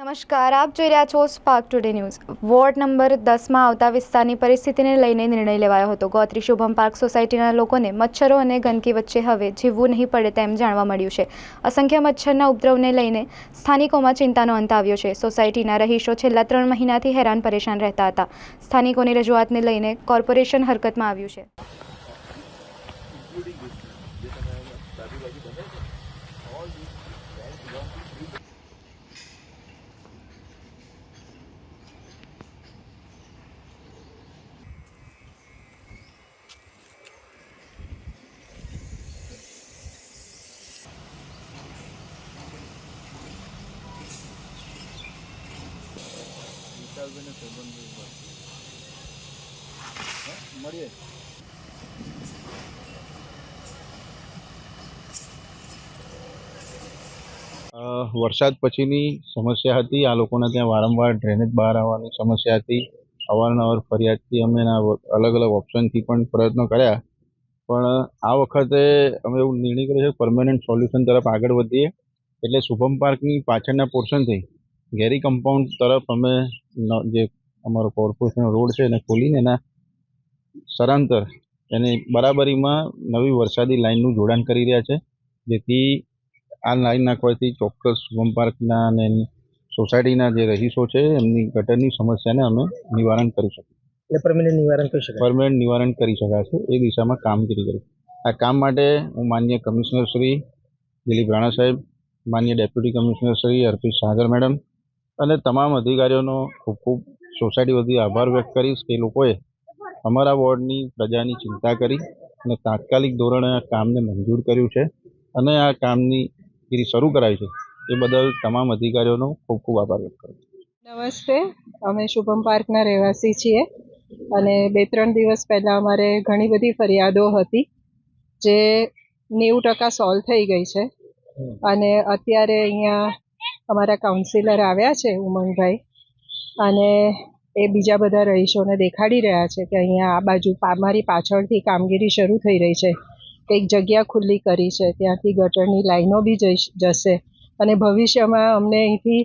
નમસ્કાર, આપ જોઈ રહ્યા છો Spark today news ward number દસમાં આવતા વિસ્તારની પરિસ્થિતિને લઈને નિર્ણય લેવાયો હતો. ગોત્રી શુભમ પાર્ક સોસાયટીના લોકોને મચ્છરો અને ગંદકી વચ્ચે હવે જીવવું નહીં પડે તેમ જાણવા મળ્યું છે. અસંખ્ય મચ્છરના ઉપદ્રવને લઈને સ્થાનિકોમાં ચિંતાનો અંત આવ્યો છે. સોસાયટીના રહીશો છેલ્લા ત્રણ મહિનાથી હેરાન પરેશાન રહેતા હતા. સ્થાનિકોની રજૂઆતને લઈને કોર્પોરેશન હરકતમાં આવ્યું છે. અ, વરસાદ પછીની સમસ્યા હતી. આ લોકોને ત્યાં વારંવાર ડ્રેનેજ બહાર આવવાની સમસ્યા હતી. અવારનવાર ફરિયાદથી અમે એના અલગ અલગ ઓપ્શનથી પણ પ્રયત્નો કર્યા. પણ આ વખતે અમે એવું નિર્ણય કર્યો છે પરમેનન્ટ સોલ્યુશન તરફ આગળ વધીએ. એટલે શુભમ પાર્કની પાછળના પોર્શનથી ગેરી કમ્પાઉન્ડ તરફ અમે જે અમારો કોર્પોરેશન રોડ છે એને ખોલીને એના સરાંતર એની બરાબરીમાં નવી વરસાદી લાઇનનું જોડાણ કરી રહ્યા છે. જેથી આ લાઇન નાખવાથી ચોક્કસ શુભમ પાર્કના અને સોસાયટીના જે રહીશો છે એમની ગટરની સમસ્યાને અમે નિવારણ કરી શકીએ. એટલે પરમિનન્ટ નિવારણ કરી શકાય. પરમેનન્ટ નિવારણ કરી શકાશે એ દિશામાં કામગીરી કરી. આ કામ માટે હું માન્ય કમિશનર શ્રી દિલીપ રાણા સાહેબ માન્ય deputy commissioner Shri Arpit Sagar madam અને તમામ અધિકારીઓનો ખૂબ ખૂબ સોસાયટી વતી આભાર વ્યક્ત કરીશ કે લોકોએ અમારા વોર્ડની પ્રજાની ચિંતા કરી અને તાત્કાલિક ધોરણે આ કામને મંજૂર કર્યું છે અને આ કામની ગીરી શરૂ કરાવી છે એ બદલ તમામ અધિકારીઓનો ખૂબ ખૂબ આભાર વ્યક્ત કરું છું. નમસ્તે. અમે શુભમ પાર્કના રહેવાસી છીએ અને બે ત્રણ દિવસ પહેલાં અમારે ઘણી બધી ફરિયાદો હતી જે નેવું ટકા સોલ્વ થઈ ગઈ છે અને અત્યારે અહીંયા અમારા કાઉન્સિલર આવ્યા છે ઉમંગભાઈ. અને એ બીજા બધા રહીશોને દેખાડી રહ્યા છે કે અહીંયા આ બાજુ મારી પાછળથી કામગીરી શરૂ થઈ રહી છે. કંઈક જગ્યા ખુલ્લી કરી છે ત્યાંથી ગટરની લાઈનો બી જઈ જશે. અને ભવિષ્યમાં અમને અહીંથી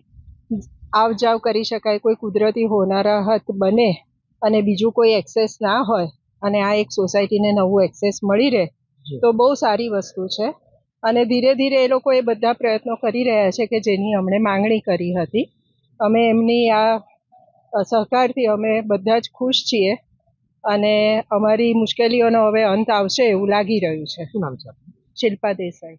આવ જાવ કરી શકાય કોઈ કુદરતી હોનારાહત બને અને બીજું કોઈ એક્સેસ ના હોય અને આ એક સોસાયટીને નવું એક્સેસ મળી રહે તો બહુ સારી વસ્તુ છે. અને ધીરે ધીરે એ લોકો એ બધા પ્રયત્નો કરી રહ્યા છે કે જેની અમણે માંગણી કરી હતી. અમે એમની આ સહકારથી અમે બધા જ ખુશ છીએ અને અમારી મુશ્કેલીઓનો હવે અંત આવશે એવું લાગી રહ્યું છે. શું નામ છે શિલ્પા દેસાઈ.